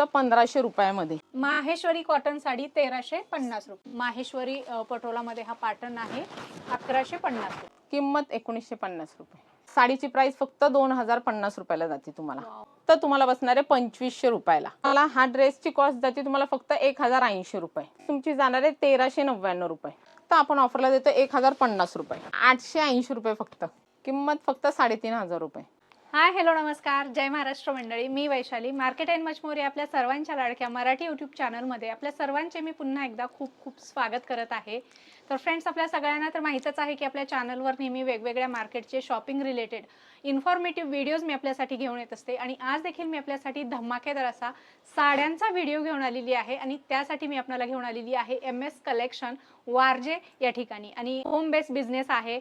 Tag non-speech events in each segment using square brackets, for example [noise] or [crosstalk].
फक्त पंधराशे रुपयामध्ये. माहेश्वरी कॉटन साडी तेराशे पन्नास रुपये. माहेश्वरी अ, पटोलामध्ये हा पॅटर्न आहे अकराशे पन्नास रुपये. किंमत एकोणीसशे पन्नास रुपये. साडीची प्राइस फक्त दोन हजार पन्नास रुपयाला जाते तुम्हाला. Wow. तर तुम्हाला बसणार आहे पंचवीसशे रुपयाला. मला हा ड्रेसची कॉस्ट जाते तुम्हाला फक्त एक हजार ऐंशी रुपये. तुमची जाणार आहे तेराशे नव्याण्णव रुपये. तर आपण ऑफरला देतो एक हजार पन्नास रुपये. आठशे ऐंशी रुपये फक्त. किंमत फक्त साडेतीन हजार रुपये. हाय हॅलो नमस्कार. जय महाराष्ट्र मंडळी. मी Vaishali. Market and much more आपल्या सर्वांच्या लाडक्या मराठी यूट्यूब चॅनलमध्ये आपल्या सर्वांचे मी पुन्हा एकदा खूप खूप स्वागत करत आहे. तर फ्रेंड्स आपल्या सगळ्यांना तर माहीतच आहे की आपल्या चॅनलवर नेहमी वेगवेगळ्या मार्केटचे शॉपिंग रिलेटेड इन्फॉर्मेटिव्ह व्हिडिओज मी आपल्यासाठी घेऊन येत असते. आणि आज देखील मी आपल्यासाठी धमाकेदार असा साड्यांचा व्हिडिओ घेऊन आलेली आहे. आणि त्यासाठी मी आपल्याला घेऊन आलेली आहे एम एस कलेक्शन वारजे या ठिकाणी. आणि होम बेस्ड बिझनेस आहे.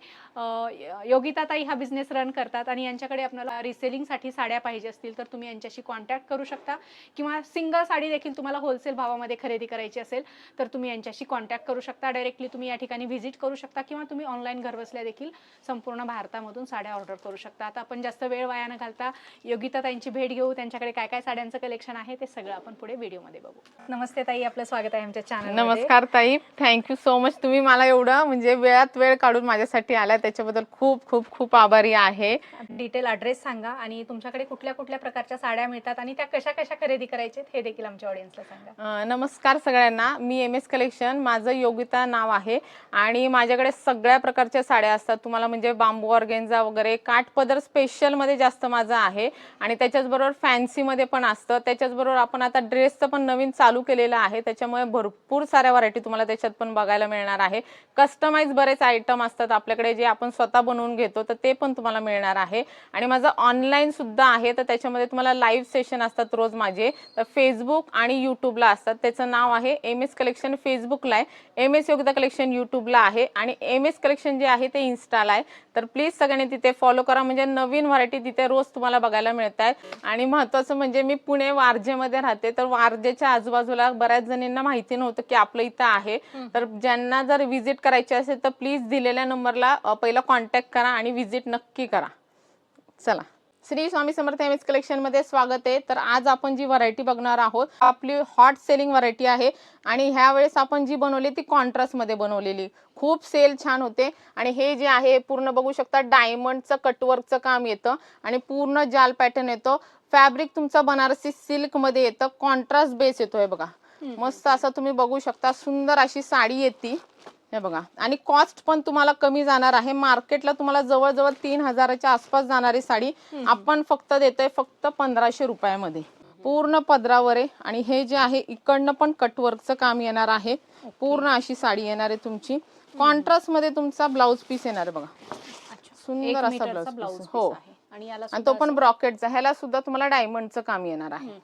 योगिता ताई हा बिझनेस रन करतात आणि यांच्याकडे आपल्याला रिसेलिंगसाठी साड्या पाहिजे असतील तर तुम्ही यांच्याशी कॉन्टॅक्ट करू शकता. किंवा सिंगल साडी देखील तुम्हाला होलसेल भावामध्ये खरेदी करायची असेल तर तुम्ही यांच्याशी कॉन्टॅक्ट करू शकता. डायरेक्टली तुम्ही या ठिकाणी व्हिजिट करू शकता किंवा तुम्ही ऑनलाईन घरबसल्या देखील संपूर्ण भारतामधून साड्या ऑर्डर करू शकता. आता आपण जास्त वेळ वाया न घालता. योगिता ताईंची भेट घेऊ. त्यांच्याकडे काय काय साड्यांचं कलेक्शन आहे ते सगळं आपण पुढे व्हिडिओमध्ये बघू. नमस्ते ताई. आपलं स्वागत आहे आमच्या चॅनल नमस्कार ताई. थँक्यू सो मच तुम्ही मला एवढं म्हणजे वेळात वेळ काढून माझ्यासाठी आला त्याच्याबद्दल खूप खूप खूप आभारी आहे. डिटेल ॲड्रेस सांगा आणि तुमच्याकडे कुठल्या कुठल्या प्रकारच्या साड्या मिळतात आणि त्या कशा कशा खरेदी करायचे हे देखील आमच्या ऑडियन्सला सांगा. नमस्कार सगळ्यांना. मी एम एस कलेक्शन माझं योगिता नाव आहे. आणि माझ्याकडे सगळ्या प्रकारच्या साड्या असतात. तुम्हाला म्हणजे बांबू ऑर्गेन्झा वगैरे काठपदर स्पेशलमध्ये जास्त माझं आहे. आणि त्याच्याचबरोबर फॅन्सीमध्ये पण असतं. त्याच्याचबरोबर आपण आता ड्रेसचं पण नवीन चालू केलेलं आहे. त्याच्यामुळे भरपूर साऱ्या व्हरायटी तुम्हाला त्याच्यात पण बघायला मिळणार आहे. कस्टमाइज बरेच आयटम असतात आपल्याकडे जे आपण स्वतः बनवून घेतो तर ते पण तुम्हाला मिळणार आहे. आणि माझं ऑनलाईन सुद्धा आहे तर त्याच्यामध्ये तुम्हाला लाईव्ह सेशन असतात रोज माझे. तर फेसबुक आणि यूट्यूबला असतात. त्याचं नाव आहे एम एस कलेक्शन फेसबुकला आहे. एम एस योगिता कलेक्शन यूट्यूबला आहे आणि एम एस कलेक्शन जे आहे ते इन्स्टाला आहे. तर प्लीज सगळ्यांनी तिथे फॉलो करा. म्हणजे नवीन व्हरायटी तिथे रोज तुम्हाला बघायला मिळत आहेत आणि महत्त्वाचं म्हणजे मी पुणे वारजेमध्ये राहते. तर वारजेच्या आजूबाजूला बऱ्याच जणींना माहिती नव्हतं की आपलं इथं आहे. तर ज्यांना जर व्हिजिट करायची असेल तर प्लीज दिलेल्या नंबरला पहिला कॉन्टॅक्ट करा आणि व्हिजिट नक्की करा. चला. श्री स्वामी समर्थ एम एस कलेक्शनमध्ये स्वागत आहे. तर आज आपण जी व्हरायटी बघणार आहोत आपली हॉट सेलिंग व्हरायटी आहे आणि ह्या वेळेस आपण जी बनवली ती कॉन्ट्रास्टमध्ये बनवलेली. खूप सेल छान होते आणि हे जे आहे पूर्ण बघू शकता डायमंडचं कटवर्कचं काम येतं आणि पूर्ण जाल पॅटर्न येतो. फॅब्रिक तुमचं बनारसी सिल्कमध्ये येतं कॉन्ट्रास्ट बेस येतोय बघा. मस्त असं तुम्ही बघू शकता सुंदर अशी साडी येते. हे बघा. आणि कॉस्ट पण तुम्हाला कमी जाणार आहे. मार्केटला तुम्हाला जवळजवळ तीन हजाराच्या आसपास जाणारी साडी. आपण फक्त देतोय फक्त पंधराशे रुपयामध्ये. पूर्ण पदरावर आहे. आणि हे जे आहे इकडनं पण कटवर्कचं काम येणार आहे. पूर्ण अशी साडी येणार आहे तुमची. कॉन्ट्रास्टमध्ये तुमचा ब्लाउज पीस येणार आहे बघा. सुंदर असा ब्लाऊज पीस हो. आणि याला आणि तो पण ब्रॉकेटचा. ह्याला सुद्धा तुम्हाला डायमंडचं काम येणार आहे.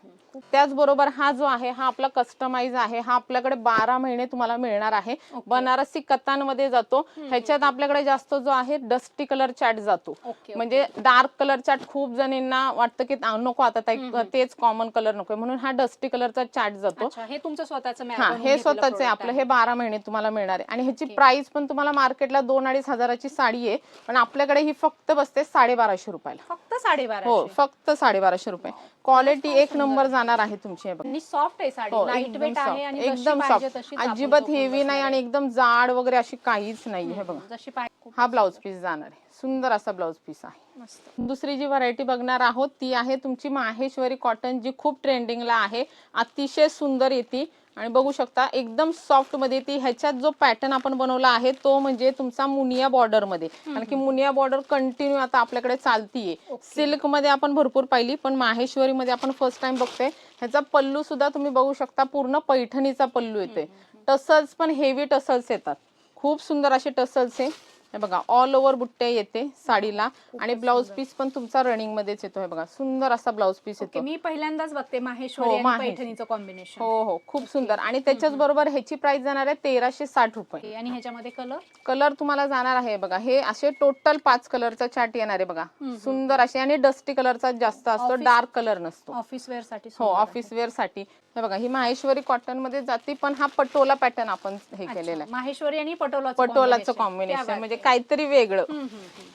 त्याचबरोबर हा जो आहे हा आपला कस्टमाइज आहे हा आपल्याकडे बारा महिने तुम्हाला मिळणार आहे. बनारसी कतांमध्ये जातो. ह्याच्यात आपल्याकडे जास्त जो आहे डस्टी कलर चॅट जातो. ओके म्हणजे डार्क कलर चॅट खूप जणींना वाटतं की आ, नको आता ताई, तेच कॉमन कलर नको म्हणून हा डस्टी कलरचा चॅट जातो. अच्छा हे तुमचं स्वतःचं हा हे स्वतःच आहे. आपलं हे बारा महिने तुम्हाला मिळणार आहे. आणि ह्याची प्राइस पण तुम्हाला मार्केटला दोन अडीच हजाराची साडी आहे. पण आपल्याकडे ही फक्त बसते साडेबाराशे रुपयाला. फक्त साडेबारा हो फक्त साडेबाराशे रुपये. क्वालिटी एक नंबर जाणार आहे तुमची हे बघा. सॉफ्ट आहे साडी. हो, लाइट एकदम वेट आहे एकदम पाहिजे सॉफ्ट तशीच आपण अजिबात हेवी नाही आणि एकदम जाड वगैरे अशी काहीच नाही हे बघा. बसणार. जशी पाहिजे हा ब्लाउज पीस जाणार आहे. सुंदर असा ब्लाउज पीस आहे. मस्त. दुसरी जी व्हरायटी बघणार आहोत ती आहे तुमची माहेश्वरी कॉटन जी खूप ट्रेंडिंगला आहे. अतिशय सुंदर येते. आणि बघू शकता एकदम सॉफ्टमध्ये ती ह्याच्यात जो पॅटर्न आपण बनवला आहे तो म्हणजे तुमचा मुनिया बॉर्डरमध्ये. कारण की मुनिया बॉर्डर कंटिन्यू आता आपल्याकडे चालतीये. सिल्कमध्ये आपण भरपूर पाहिली पण माहेश्वरी मध्ये आपण फर्स्ट टाइम बघतोय. ह्याचा पल्लू सुद्धा तुम्ही बघू शकता पूर्ण पैठणीचा पल्लू येतोय. टसल्स पण हेवी टसल्स येतात. खूप सुंदर असे टसल्स आहे हे बघा ऑल ओव्हर बुट्टे येते साडीला. आणि ब्लाउज पीस पण तुमचा रनिंग मध्येच येतो. हे बघा सुंदर असा ब्लाउज पीस येतो. मी पहिल्यांदाच बघते हो, माहेश्वरी आणि. पैठणीचं कॉम्बिनेशन हो हो खूप सुंदर. आणि त्याच्याच बरोबर ह्याची प्राइस जाणार आहे तेराशे साठ रुपये. आणि ह्याच्यामध्ये कलर कलर तुम्हाला जाणार आहे बघा. हे असे टोटल पाच कलरचा चार्ट येणार आहे बघा. सुंदर असे आणि डस्टी कलरचा जास्त असतो. डार्क कलर नसतो. ऑफिस वेअरसाठी हो ऑफिस वेअरसाठी. हे बघा ही माहेश्वरी कॉटनमध्ये जाते पण हा पटोला पॅटर्न आपण हे केलेला आहे. माहेश्वरी आणि पटोलाचं पटोलाचं कॉम्बिनेशन म्हणजे. काहीतरी वेगळं.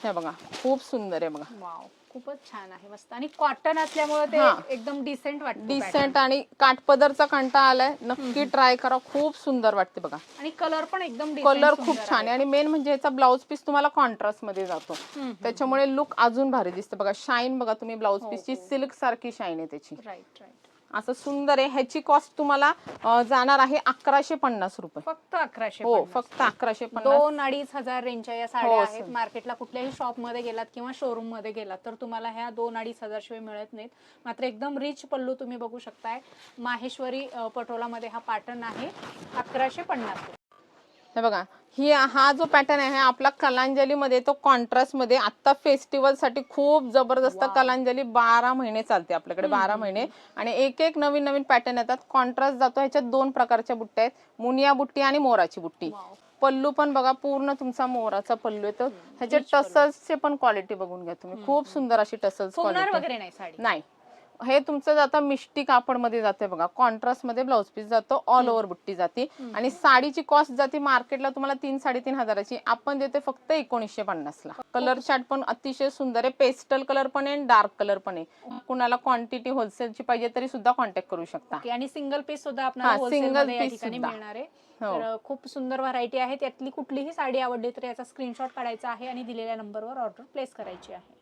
हे बघा खूप सुंदर आहे बघा. खूपच छान आहे मस्त. आणि कॉटन असल्यामुळे ते. एकदम डिसेंट वाटतं डिसेंट आणि काठपदरचा कंटा आलाय. नक्की ट्राय करा खूप सुंदर वाटते बघा. आणि कलर पण एकदम कलर खूप छान आहे. आणि मेन म्हणजे याचा ब्लाऊज पीस तुम्हाला कॉन्ट्रास्टमध्ये जातो. त्याच्यामुळे लुक अजून भारी दिसते. बघा शाईन बघा तुम्ही ब्लाऊज पीसची. सिल्क सारखी शाईन आहे त्याची. राईट राईट असं सुंदर आहे. ह्याची कॉस्ट तुम्हाला अं, जाणार आहे अकराशे पन्नास रुपये. फक्त अकराशे हो पन्नास. फक्त अकराशे पन्नास. दोन अडीच हजार रेंजच्या या साड्या हो, आहेत. सर. मार्केटला कुठल्याही शॉपमध्ये गेलात किंवा शोरूममध्ये गेलात तर तुम्हाला ह्या दोन अडीच हजार शिवाय मिळत नाहीत. मात्र एकदम रिच पल्लू तुम्ही बघू शकताय. माहेश्वरी अ, पटोलामध्ये हा पॅटर्न आहे. अकराशे पन्नास. हे बघा ही हा जो पॅटर्न आहे आपला कलांजली मध्ये तो कॉन्ट्रास्टमध्ये आता फेस्टिवलसाठी खूप जबरदस्त. कलांजली बारा महिने चालते आपल्याकडे बारा महिने. आणि एक एक नवीन नवीन पॅटर्न येतात. कॉन्ट्रास्ट जातो ह्याच्यात दोन प्रकारच्या बुट्ट्या आहेत. मुनिया बुट्टी आणि मोराची बुट्टी. पल्लू पण बघा पूर्ण तुमचा मोराचा पल्लू येतो. ह्याचे. टसल्सचे पण क्वालिटी बघून घ्या तुम्ही. खूप सुंदर अशी टसल्स वगैरे नाही. हे तुमचं जातं मिष्टी कापडमध्ये जाते बघा कॉन्ट्रास्टमध्ये ब्लाऊज पीस जातो ऑल ओव्हर बुट्टी जाते. आणि साडीची कॉस्ट जाते मार्केटला तुम्हाला तीन साडेतीन हजाराची. आपण देते फक्त एकोणीसशे पन्नास ला. कलर चार्ट पण अतिशय सुंदर आहे. पेस्टल कलर पण आहे डार्क कलर पण आहे. कुणाला क्वांटिटी होलसेलची पाहिजे तरी सुद्धा कॉन्टॅक्ट करू शकता. आणि सिंगल पीस सुद्धा piece ठिकाणी सुद्धा. मिळणार आहे. हो. तर खूप सुंदर व्हरायटी आहे. त्यातली कुठलीही साडी आवडली तर याचा स्क्रीनशॉट काढायचा आहे आणि दिलेल्या नंबरवर ऑर्डर प्लेस करायची आहे.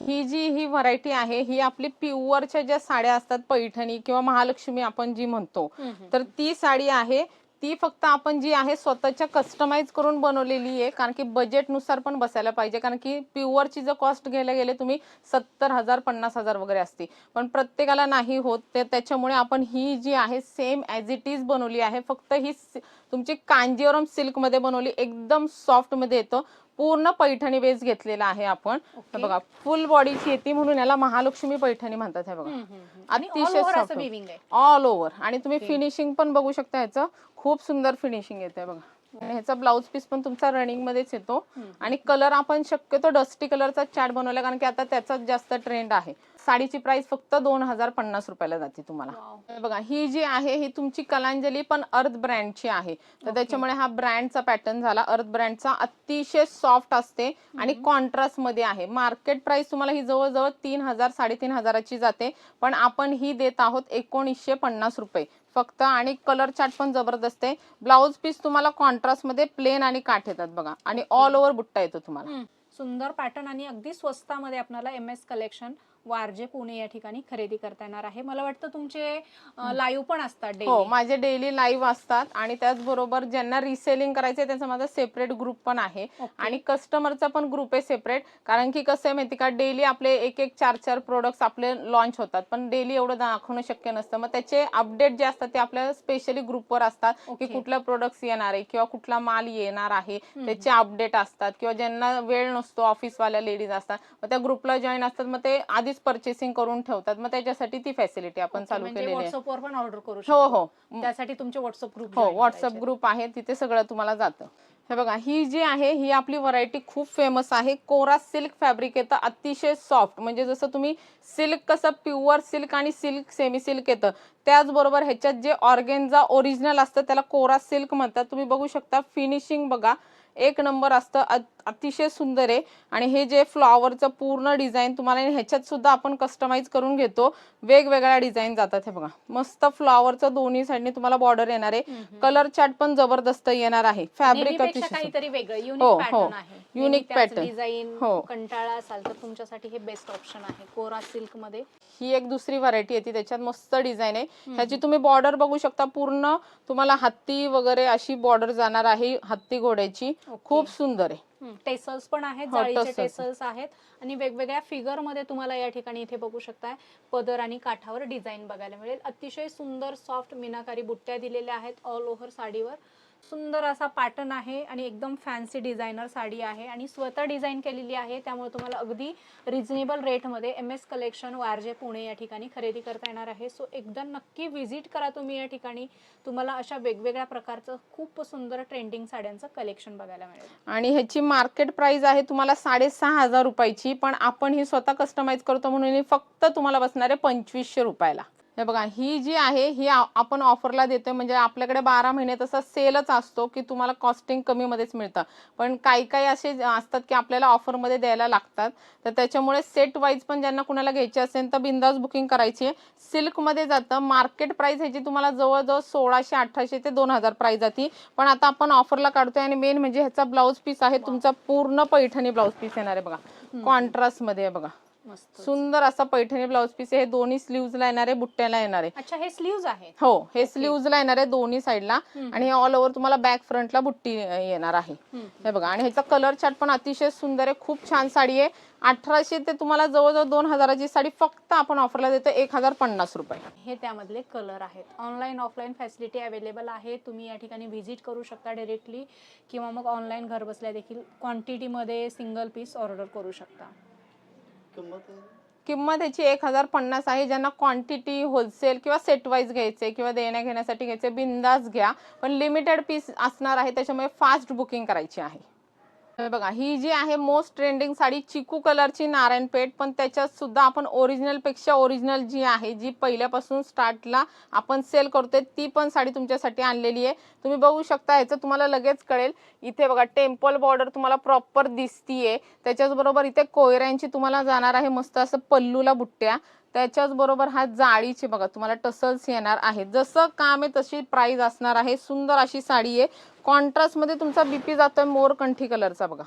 ही जी ही व्हरायटी आहे ही आपली प्युअरच्या ज्या साड्या असतात पैठणी किंवा महालक्ष्मी आपण जी म्हणतो तर ती साडी आहे. ती फक्त आपण जी आहे स्वतःच्या कस्टमाइज करून बनवलेली आहे कारण की बजेटनुसार पण बसायला पाहिजे कारण की प्युअरची जर कॉस्ट घ्यायला गेले तुम्ही सत्तर हजार पन्नास हजार वगैरे असते पण प्रत्येकाला नाही होत ते त्याच्यामुळे आपण ही जी आहे सेम ॲज इट इज बनवली आहे. फक्त ही तुमची कांजीवरम सिल्कमध्ये बनवली एकदम सॉफ्टमध्ये येतं. पूर्ण पैठणी बेस घेतलेला आहे आपण. बघा फुल बॉडीची येते म्हणून याला महालक्ष्मी पैठणी म्हणतात हे बघा. अतिशय ऑल ओव्हर आणि तुम्ही. फिनिशिंग पण बघू शकता ह्याचं खूप सुंदर फिनिशिंग येते बघा. ह्याचा ब्लाऊज पीस पण तुमचा रनिंग मध्येच येतो. आणि कलर आपण शक्यतो डस्टी कलरचा चार्ट बनवला कारण की आता त्याचाच जास्त ट्रेंड आहे. साडीची प्राइस फक्त दोन हजार पन्नास रुपयाला जाते तुम्हाला. हे बघा ही जी आहे ही तुमची कलांजली पण अर्थ ब्रँडची आहे. तर. त्याच्यामुळे हा ब्रँडचा पॅटर्न झाला. अर्थ ब्रँडचा अतिशय सॉफ्ट असते आणि कॉन्ट्रास्टमध्ये आहे. मार्केट प्राइस तुम्हाला ही जवळजवळ तीन हजार साडेतीन हजाराची जाते. पण आपण ही देत आहोत एकोणीसशे पन्नास रुपये. फक्त आणि कलर चार्ट पण जबरदस्त आहे. ब्लाऊज पीस तुम्हाला कॉन्ट्रास्टमध्ये प्लेन आणि काठ येतात बघा. आणि ऑल ओव्हर बुट्टा येतो तुम्हाला. सुंदर पॅटर्न आणि अगदी स्वस्तामध्ये आपल्याला M S collection Warje Pune या ठिकाणी खरेदी करता येणार आहे. मला वाटतं तुमचे लाईव्ह पण असतात हो. माझे डेली लाईव्ह असतात आणि त्याचबरोबर ज्यांना रिसेलिंग करायचे त्याचा माझा सेपरेट ग्रुप पण आहे. आणि कस्टमरचा पण ग्रुप आहे सेपरेट कारण की कसं आहे माहिती का डेली आपले एक एक चार चार प्रोडक्ट्स आपले लॉन्च होतात. पण डेली एवढं दाखवणं शक्य नसतं. मग त्याचे अपडेट जे असतात ते आपल्या स्पेशली ग्रुपवर असतात की. कुठला प्रोडक्ट्स येणार आहे किंवा कुठला माल येणार आहे. त्याचे अपडेट असतात. किंवा ज्यांना वेळ नसतो ऑफिसवाल्या लेडीज असतात. मग त्या ग्रुपला जॉईन असतात. मग ते आधीच परचेसिंग करून ठेवतात. मग त्याच्यासाठी ती फॅसिलिटी आपण चालू म्हणजे केलेली आहे. व्हॉट्सअपवर पण ऑर्डर करू हो हो. त्यासाठी तुमचे व्हॉट्सअप ग्रुप हो व्हॉट्सअप ग्रुप आहे तिथे सगळं तुम्हाला जातं. हे बघा ही जी आहे ही आपली व्हरायटी खूप फेमस आहे. कोरा सिल्क फॅब्रिक येतं अतिशय सॉफ्ट म्हणजे जसं तुम्ही सिल्क कसं प्युअर सिल्क आणि सिल्क सेमी सिल्क येतं त्याचबरोबर ह्याच्यात जे ऑर्गेन्झा ओरिजिनल असतं त्याला कोरा सिल्क म्हणतात. तुम्ही बघू शकता फिनिशिंग बघा एक नंबर असतं अतिशय सुंदर आहे. आणि हे जे फ्लॉवरचं पूर्ण डिझाईन तुम्हाला ह्याच्यात सुद्धा आपण कस्टमाइज करून घेतो. वेगवेगळ्या डिझाईन जातात हे बघा. मस्त फ्लॉवरचं दोन्ही साईडने तुम्हाला बॉर्डर येणार आहे. कलर चार्ट पण जबरदस्त येणार आहे. फॅब्रिक अतिशय वेगळं. हो, युनिक हो. पॅटर्न. डिझाईन हो. कंटाळा असाल तर तुमच्यासाठी हे बेस्ट ऑप्शन आहे. कोरा सिल्कमध्ये. ही एक दुसरी व्हरायटी येते त्याच्यात मस्त डिझाईन आहे. ह्याची तुम्ही बॉर्डर बघू शकता. पूर्ण तुम्हाला हत्ती वगैरे अशी बॉर्डर जाणार आहे. हत्ती घोड्याची. खूप सुंदर आहे. टेसल्स पण आहेत हो, जाळीचे. टेसल्स आहेत. आणि वेगवेगळ्या फिगरमध्ये तुम्हाला या ठिकाणी इथे बघू शकताय. पदर आणि काठावर डिझाईन बघायला मिळेल. अतिशय सुंदर सॉफ्ट मीनाकारी बुट्ट्या दिलेल्या आहेत ऑल ओव्हर साडीवर. सुंदर असा पॅटर्न आहे आणि एकदम फॅन्सी डिझायनर साडी आहे आणि स्वतः डिझाईन केलेली आहे. त्यामुळे तुम्हाला अगदी रिजनेबल रेटमध्ये M S collection Warje Pune या ठिकाणी खरेदी करता येणार आहे. सो एकदा नक्की व्हिजिट करा तुम्ही या ठिकाणी. तुम्हाला अशा वेगवेगळ्या प्रकारचं खूप सुंदर ट्रेंडिंग साड्यांचं कलेक्शन बघायला मिळेल. आणि ह्याची मार्केट प्राइस आहे तुम्हाला साडेसहा हजार रुपयाची पण आपण ही स्वतः कस्टमाइज करतो म्हणून फक्त तुम्हाला बसणार आहे पंचवीसशे रुपयाला. हे बघा ही जी आहे ही आपण ऑफरला देतोय म्हणजे आपल्याकडे बारा महिने तसा सेलच असतो की तुम्हाला कॉस्टिंग कमीमध्येच मिळतं. पण काही काही असे असतात की आपल्याला ऑफरमध्ये द्यायला लागतात. तर त्याच्यामुळे सेट वाईज पण ज्यांना कुणाला घ्यायचे असेल तर बिंदास बुकिंग करायची आहे. सिल्कमध्ये जातं मार्केट प्राइस ह्याची तुम्हाला जवळजवळ सोळाशे अठराशे ते दोन हजार प्राइस जाते. पण आता आपण ऑफरला काढतोय आणि मेन म्हणजे ह्याचा ब्लाऊज पीस आहे तुमचा पूर्ण पैठणी ब्लाऊज पीस येणार आहे बघा. कॉन्ट्रास्टमध्ये आहे बघा. सुंदर असा पैठणी ब्लाऊज पीस आहे. हे दोन्ही स्लीव्हजला येणार आहे बुट्ट्याला येणार. आहे अच्छा हे स्लीव्ज आहे हो हे स्लीव्हजला येणार आहे दोन्ही साईडला आणि हे ऑल ओव्हर तुम्हाला बॅक फ्रंटला बुट्टी येणार आहे. हे बघा. आणि ह्याचा कलर चार्ट पण अतिशय सुंदर आहे. खूप छान साडी आहे. अठराशे ते तुम्हाला जवळजवळ दोन हजाराची साडी फक्त आपण ऑफरला देतो. एक हजार पन्नास रुपये. हे त्यामधले कलर आहेत. ऑनलाईन ऑफलाईन फॅसिलिटी अवेलेबल आहे. तुम्ही या ठिकाणी व्हिजिट करू शकता डायरेक्टली किंवा मग ऑनलाईन घर बसल्या देखील क्वांटिटीमध्ये सिंगल पीस ऑर्डर करू शकता. किंमत याची एक हजार पन्नास आहे. ज्यांना क्वांटिटी होलसेल किंवा सेट वाईज घ्यायचे किंवा देण्या घेण्यासाठी घ्यायचे बिंदास घ्या. पण लिमिटेड पीस असणार आहे. त्याच्यामुळे फास्ट बुकिंग करायची आहे. बघा ही जी आहे मोस्ट ट्रेंडिंग साडी चिकू कलरची नारायणपेठ पण त्याच्यात सुद्धा आपण ओरिजिनलपेक्षा ओरिजिनल जी आहे जी पहिल्यापासून स्टार्टला आपण सेल करतोय ती पण साडी तुमच्यासाठी आणलेली आहे. तुम्ही बघू शकता ह्याचं तुम्हाला लगेच कळेल. इथे बघा टेम्पल बॉर्डर तुम्हाला प्रॉपर दिसतीये. त्याच्याच बरोबर इथे कोयऱ्यांची तुम्हाला जाणार आहे मस्त असं पल्लूला बुट्ट्या. त्याच्याच बरोबर हा जाळीचे बघा तुम्हाला टसल्स येणार आहे जसं काम आहे तशी प्राइस असणार आहे. सुंदर अशी साडी आहे. कॉन्ट्रास्टमध्ये तुमचा बीपी जातोय मोर कंठी कलरचा बघा.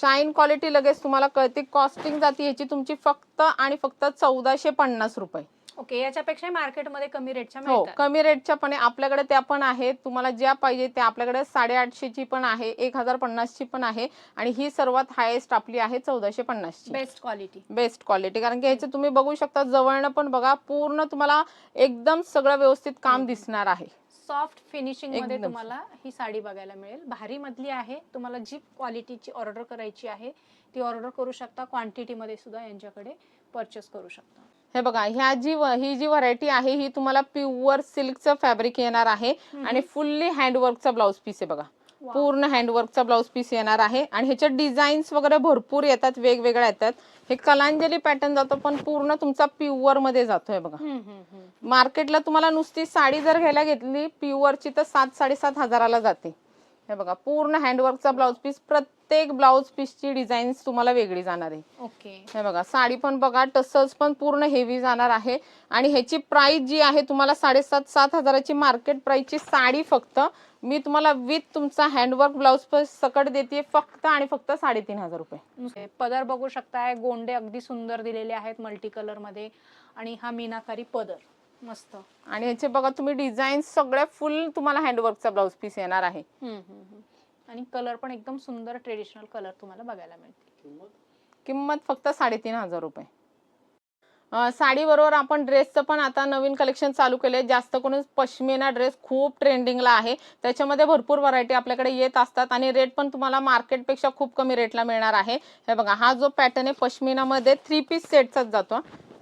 शाईन क्वालिटी लगेच तुम्हाला कळते. कॉस्टिंग जाती ह्याची तुमची फक्त आणि फक्त चौदाशे पन्नास रुपये. ओके याच्यापेक्षा मार्केटमध्ये कमी रेटच्या हो मिळतात. कमी रेटच्या पण आहे. आपल्याकडे त्या पण आहेत. तुम्हाला ज्या पाहिजे त्या. आपल्याकडे साडेआठशेची पण आहे एक हजार पन्नासची पण आहे आणि ही सर्वात हायेस्ट आपली आहे चौदाशे पन्नासची बेस्ट क्वालिटी बेस्ट क्वालिटी कारण की ह्याचे तुम्ही बघू शकता जवळनं पण बघा पूर्ण तुम्हाला एकदम सगळं व्यवस्थित काम दिसणार आहे. सॉफ्ट फिनिशिंगमध्ये एकदम. तुम्हाला ही साडी बघायला मिळेल. भारी मधली आहे. तुम्हाला जी क्वालिटीची ऑर्डर करायची आहे. ती ऑर्डर करू शकता क्वांटिटी मध्ये सुद्धा यांच्याकडे परचेस करू शकता. हे बघा ह्या जी ही जी व्हरायटी आहे ही तुम्हाला प्युअर सिल्कचं फॅब्रिक येणार आहे. आणि फुल्ली हँडवर्कचा ब्लाऊज पीस आहे बघा. पूर्ण हँडवर्कचा ब्लाऊज पीस येणार आहे. आणि ह्याच्यात डिझाईन्स वगैरे भरपूर येतात वेगवेगळ्या येतात. हे कलांजली पॅटर्न जातो पण पूर्ण तुमचा प्युअरमध्ये जातोय बघा. मार्केटला तुम्हाला नुसती साडी जर घ्यायला घेतली प्युअरची तर सात साडेसात हजाराला जाते. हे बघा पूर्ण हँडवर्कचा ब्लाऊज पीस प्रत्येक ब्लाऊज पीसची डिझाईन तुम्हाला वेगळी जाणार आहे. ओके. हे बघा साडी पण बघा टसल्स पण पूर्ण हेवी जाणार आहे. आणि ह्याची प्राइस जी आहे तुम्हाला साडेसात सात हजाराची मार्केट प्राइसची साडी फक्त मी तुम्हाला विथ तुमचा हँडवर्क ब्लाऊज सकट देते फक्त आणि फक्त साडेतीन हजार रुपये. नुसते पदर बघू शकताय गोंडे अगदी सुंदर दिलेले आहेत मल्टी कलरमध्ये. आणि हा मीनाकारी पदर मस्त. आणि ह्याचे बघा तुम्ही डिझाईन सगळ्या फुल तुम्हाला हँडवर्कचा ब्लाऊज पीस येणार आहे. आणि कलर पण एकदम सुंदर ट्रेडिशनल कलर तुम्हाला बघायला मिळतील. किंमत? फक्त साडेतीन हजार रुपये. अं, साडीबरोबर आपण ड्रेसचं पण आता नवीन कलेक्शन चालू केले जास्त करून पश्मिना ड्रेस खूप ट्रेंडिंगला आहे. त्याच्यामध्ये भरपूर व्हरायटी आपल्याकडे येत असतात आणि रेट पण तुम्हाला मार्केटपेक्षा खूप कमी रेटला मिळणार आहे. हे बघा हा जो पॅटर्न आहे पश्मिनामध्ये थ्री पीस सेटचाच जातो.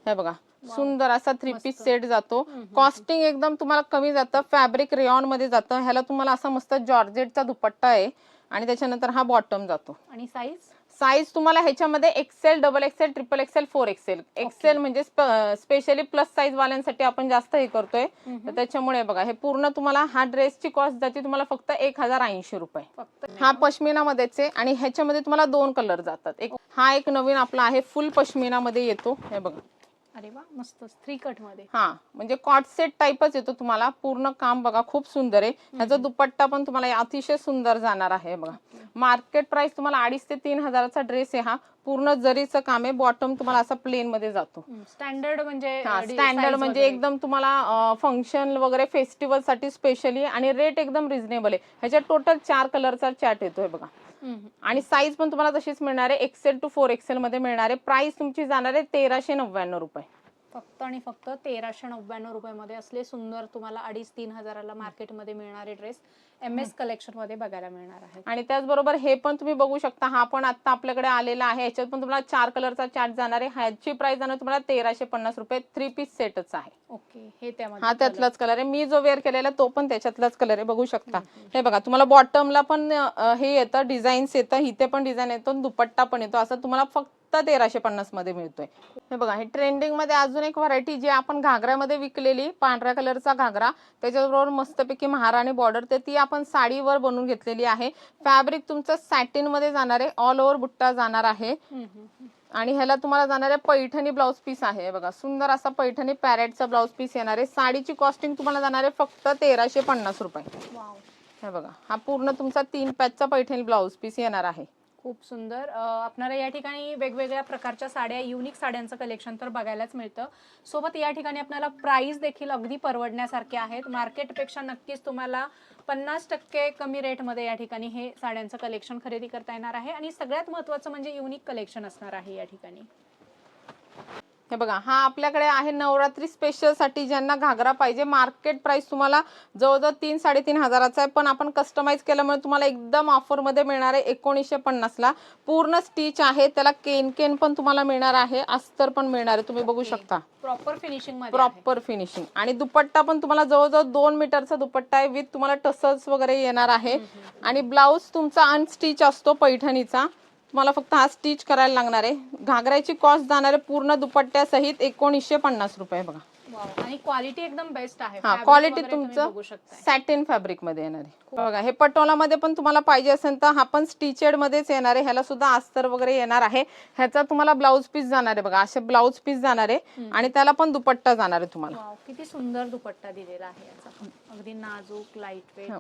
हे बघा सुंदर असा थ्री पीस. सेट जातो. कॉस्टिंग एकदम तुम्हाला कमी जातं. फॅब्रिक रेऑनमध्ये जातं. ह्याला तुम्हाला असा मस्त जॉर्जेटचा दुपट्टा आहे. आणि त्याच्यानंतर हा बॉटम जातो. आणि साईज साईज तुम्हाला ह्याच्यामध्ये XL double XL triple XL four XL XL म्हणजे स्पेशली प्लस साईज वाल्यांसाठी आपण जास्त हे करतोय. तर त्याच्यामुळे बघा हे पूर्ण तुम्हाला हा ड्रेसची कॉस्ट जाते तुम्हाला फक्त एक हजार ऐंशी रुपये. हा पश्मिना मध्येच आहे आणि ह्याच्यामध्ये तुम्हाला दोन कलर जातात. एक हा एक नवीन आपला आहे फुल पश्मिना मध्ये येतो. हे बघा. अरे वा मस्त. थ्री कटमध्ये. हा म्हणजे कॉट सेट टाईपच येतो तुम्हाला. पूर्ण काम बघा खूप सुंदर आहे. ह्याचा दुपट्टा पण तुम्हाला अतिशय सुंदर जाणार आहे बघा. मार्केट प्राइस तुम्हाला अडीच ते तीन हजाराचा ड्रेस आहे हा. पूर्ण जरीचं काम आहे बॉटम तुम्हाला असा प्लेन मध्ये जातो. स्टँडर्ड म्हणजे स्टँडर्ड म्हणजे. एकदम तुम्हाला फंक्शन वगैरे फेस्टिवलसाठी स्पेशली आणि रेट एकदम रिझनेबल आहे. ह्याच्यात टोटल चार कलरचा चार्ट येतोय बघा. आणि साईज पण तुम्हाला तशीच मिळणार. आहे एक्सेल टू फोर एक्सेल मध्ये मिळणार. आहे प्राइस तुमची जाणार आहे तेराशे नव्याण्णव रुपये. फक्त आणि फक्त तेराशे नव्याण्णव रुपयामध्ये असले सुंदर तुम्हाला अडीच तीन हजाराला मार्केटमध्ये मिळणारे ड्रेस एम एस कलेक्शनमध्ये बघायला मिळणार आहेत. आणि त्याचबरोबर हे पण तुम्ही बघू शकता हा पण आता आपल्याकडे आलेला आहे. याच्यात पण तुम्हाला चार कलरचा चार्ट जाणार आहे. ह्याची प्राइस जाणार तुम्हाला तेराशे पन्नास रुपये. थ्री पीस सेटच आहे. ओके हे त्यामध्ये हा. त्यातलाच कलर आहे. मी जो वेअर केलेला तो पण त्याच्यातलाच कलर आहे. बघू शकता. हे बघा तुम्हाला बॉटमला पण हे येतं डिझाईन्स येतं इथे पण डिझाईन येतो दुपट्टा पण येतो. असं तुम्हाला फक्त तेराशे पन्नासमध्ये मिळतोय. हे बघा हे ट्रेंडिंगमध्ये अजून एक व्हरायटी जी आपण घागऱ्यामध्ये विकलेली पांढऱ्या कलरचा घागरा त्याच्याबरोबर मस्तपैकी महाराणी बॉर्डर तर ती आपण साडीवर बनवून घेतलेली आहे. फॅब्रिक तुमचं सॅटिनमध्ये जाणार आहे. ऑल ओव्हर बुट्टा जाणार आहे. आणि ह्याला तुम्हाला जाणार आहे पैठणी ब्लाऊज पीस आहे. हे बघा सुंदर असा पैठणी पॅरेटचा ब्लाऊज पीस येणार आहे. साडीची कॉस्टिंग तुम्हाला जाणार आहे फक्त तेराशे पन्नास रुपये. हे बघा हा पूर्ण तुमचा तीन पॅचचा पैठणी ब्लाऊज पीस येणार आहे. खूप सुंदर. आपणाला या ठिकाणी वेगवेगळ्या प्रकारच्या साड्या युनिक साड्यांचं कलेक्शन तर बघायलाच मिळतं. सोबत या ठिकाणी आपल्याला प्राईस देखील अगदी परवडण्यासारखे आहेत. मार्केटपेक्षा नक्कीच तुम्हाला पन्नास टक्के कमी रेटमध्ये या ठिकाणी हे साड्यांचं कलेक्शन खरेदी करता येणार आहे. आणि सगळ्यात महत्त्वाचं म्हणजे युनिक कलेक्शन असणार आहे या ठिकाणी. हे बघा हा आपल्याकडे आहे नवरात्री स्पेशलसाठी ज्यांना घागरा पाहिजे मार्केट प्राइस तुम्हाला जवळजवळ तीन साडेतीन हजाराचा आहे. पण आपण कस्टमाइज केल्यामुळे तुम्हाला एकदम ऑफरमध्ये मिळणार आहे एकोणीसशे पन्नासला पूर्ण स्टिच आहे त्याला केन केन पण तुम्हाला मिळणार आहे अस्तर पण मिळणार आहे तुम्ही बघू. शकता. Proper finishing. प्रॉपर फिनिशिंग आणि दुपट्टा पण तुम्हाला जवळजवळ दोन मीटरचा दुपट्टा आहे विथ तुम्हाला टसल्स वगैरे येणार आहे. आणि ब्लाऊज तुमचा अनस्टिच असतो पैठणीचा. तुम्हाला फक्त हा स्टिच करायला लागणार आहे. घागराची कॉस्ट जाणार आहे पूर्ण दुपट्ट्यासहित एकोणीसशे पन्नास रुपये बघा. आणि क्वालिटी एकदम बेस्ट आहे. हा क्वालिटी तुमचं सॅटिन फॅब्रिकमध्ये येणार आहे. बघा हे पटोलामध्ये पण तुम्हाला पाहिजे असेल तर हा पण स्टिचेड मध्येच येणार आहे. ह्याला सुद्धा अस्तर वगैरे येणार आहे. ह्याचा तुम्हाला ब्लाऊज पीस जाणार आहे बघा. असे ब्लाऊज पीस जाणार आहे. आणि त्याला पण दुपट्टा जाणार आहे तुम्हाला. किती सुंदर दुपट्टा दिलेला आहे अगदी नाजूक लाइट वेट हो.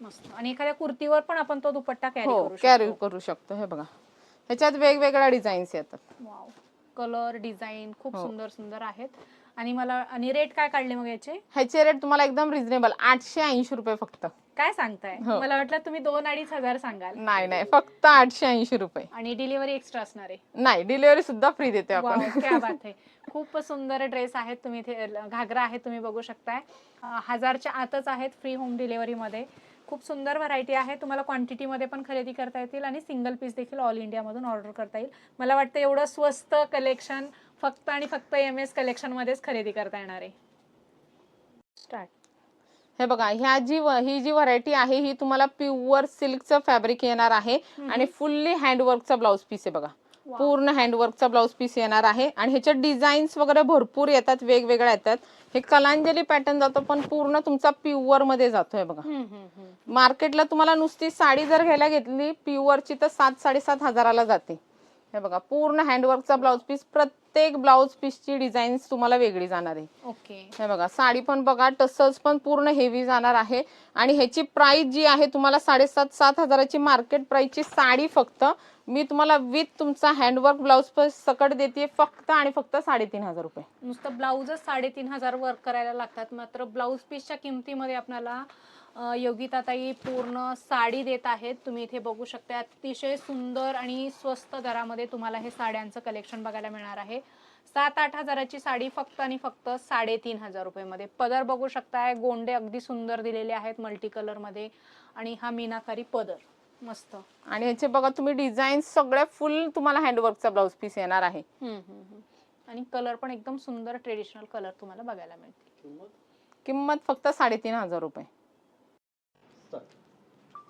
मस्त. आणि एखाद्या कुर्तीवर पण आपण तो दुपट्टा कॅरी हो करू कॅरी शकतो. करू शकतो. हे बघा. ह्याच्यात वेगवेगळ्या डिझाईन्स येतात. वाव कलर डिझाईन खूप हो. सुंदर सुंदर आहेत. आणि मला आणि रेट काय काढले मग याचे? ह्याचे रेट तुम्हाला एकदम रिझनेबल आठशे ऐंशी रुपये फक्त. काय सांगताय? हो. मला वाटलं तुम्ही दोन अडीच हजार सांगाल. नाही नाही. फक्त आठशे ऐंशी रुपये. आणि डिलिव्हरी एक्स्ट्रा असणार आहे. नाही डिलिव्हरी सुद्धा फ्री देते वाव, आपण. क्या [laughs] बात आहे. खूप सुंदर ड्रेस आहेत तुम्ही इथे घागरा आहे तुम्ही बघू शकताय. अं, हजारच्या आतच आहेत फ्री होम डिलिव्हरीमध्ये खूप सुंदर व्हरायटी आहे. तुम्हाला क्वांटिटीमध्ये पण खरेदी करता येतील आणि सिंगल पीस देखील ऑल इंडियामधून ऑर्डर करता येईल. मला वाटतं एवढं स्वस्त कलेक्शन फक्त आणि फक्त एम एस कलेक्शनमध्येच खरेदी करता येणार आहे. स्टार्ट हे बघा ह्या जी ही जी व्हरायटी आहे ही तुम्हाला प्युअर सिल्कचं फॅब्रिक येणार आहे. आणि फुल्ली हँडवर्कचा ब्लाऊज पीस आहे बघा. पूर्ण हँडवर्कचा ब्लाऊज पीस येणार आहे. आणि ह्याच्यात डिझाईन्स वगैरे भरपूर येतात वेगवेगळ्या येतात. हे कलांजली पॅटर्न जातो पण पूर्ण तुमचा प्युअरमध्ये जातो हे बघा मार्केटला तुम्हाला नुसती साडी जर घ्यायला घेतली प्युअरची तर सात साडेसात हजाराला जाते. हे बघा पूर्ण हँडवर्कचा ब्लाऊज पीस प्रत्येक ब्लाऊज पीसची डिझाईन तुम्हाला वेगळी जाणार आहे. ओके. हे बघा साडी पण बघा टसल्स पण पूर्ण हेवी जाणार आहे. आणि ह्याची प्राइस जी आहे तुम्हाला साडेसात सात हजाराची मार्केट प्राइसची साडी फक्त मी तुम्हाला विथ तुमचा हँडवर्क ब्लाऊज पीस सकट देते फक्त आणि फक्त साडेतीन हजार रुपये. नुसतं ब्लाऊजच साडेतीन हजार वर्क करायला लागतात. मात्र ब्लाऊज पीसच्या किमतीमध्ये आपल्याला योगिताताई पूर्ण साडी देत आहेत. तुम्ही इथे बघू शकता अतिशय सुंदर आणि स्वस्त दरामध्ये तुम्हाला हे साड्यांचं कलेक्शन बघायला मिळणार आहे. सात आठ हजाराची साडी फक्त आणि फक्त साडेतीन हजार रुपयेमध्ये. पदर बघू शकताय गोंडे अगदी सुंदर दिलेले आहेत मल्टी कलरमध्ये आणि हा मीनाकारी पदर मस्त. आणि ह्याचे बघा तुम्ही डिझाईन सगळ्या फुल तुम्हाला हँडवर्कचा ब्लाऊज पीस येणार आहे. आणि कलर पण एकदम सुंदर ट्रेडिशनल कलर तुम्हाला बघायला मिळतील. किंमत फक्त साडेतीन हजार रुपये.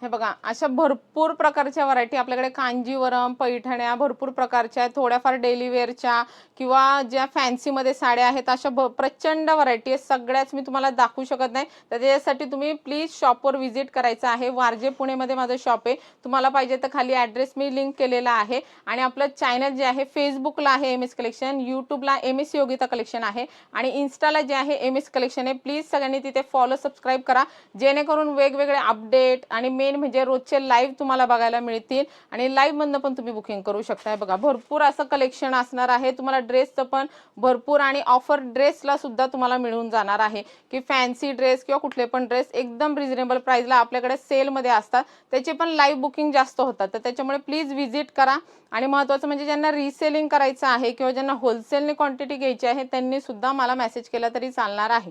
हे बघा अशा भरपूर प्रकारच्या व्हरायटी आपल्याकडे कांजीवरम पैठण्या भरपूर प्रकारच्या आहेत. थोड्याफार डेलीवेअरच्या किंवा ज्या फॅन्सीमध्ये साड्या आहेत अशा भ- प्रचंड व्हरायटी आहेत. सगळ्याच मी तुम्हाला दाखवू शकत नाही. तर त्याच्यासाठी तुम्ही प्लीज शॉपवर व्हिजिट करायचं आहे. वारजे पुणेमध्ये माझं शॉप आहे. तुम्हाला पाहिजे तर खाली ॲड्रेस मी लिंक केलेला आहे. आणि आपलं चॅनल जे आहे फेसबुकला आहे एम एस कलेक्शन यूट्यूबला एम एस योगिता कलेक्शन आहे. आणि इन्स्टाला जे आहे एम एस कलेक्शन आहे. प्लीज सगळ्यांनी तिथे फॉलो सबस्क्राईब करा. जेणेकरून वेगवेगळे अपडेट आणि मेन म्हणजे रोजचे लाईव्ह तुम्हाला बघायला मिळतील. आणि लाईव्हमधनं पण तुम्ही बुकिंग करू शकताय. बघा भरपूर असं कलेक्शन असणार आहे. तुम्हाला ड्रेसचं पण भरपूर आणि ऑफर ड्रेसला सुद्धा तुम्हाला मिळून जाणार आहे. की फॅन्सी ड्रेस किंवा कुठले पण ड्रेस एकदम रिझनेबल प्राईजला आपल्याकडे सेलमध्ये असतात. त्याचे पण लाईव्ह बुकिंग जास्त होतात. तर त्याच्यामुळे प्लीज व्हिजिट करा. आणि महत्त्वाचं म्हणजे ज्यांना रिसेलिंग करायचं आहे किंवा ज्यांना होलसेलने क्वांटिटी घ्यायची आहे त्यांनी सुद्धा मला मेसेज केला तरी चालणार आहे.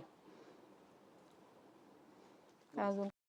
अजून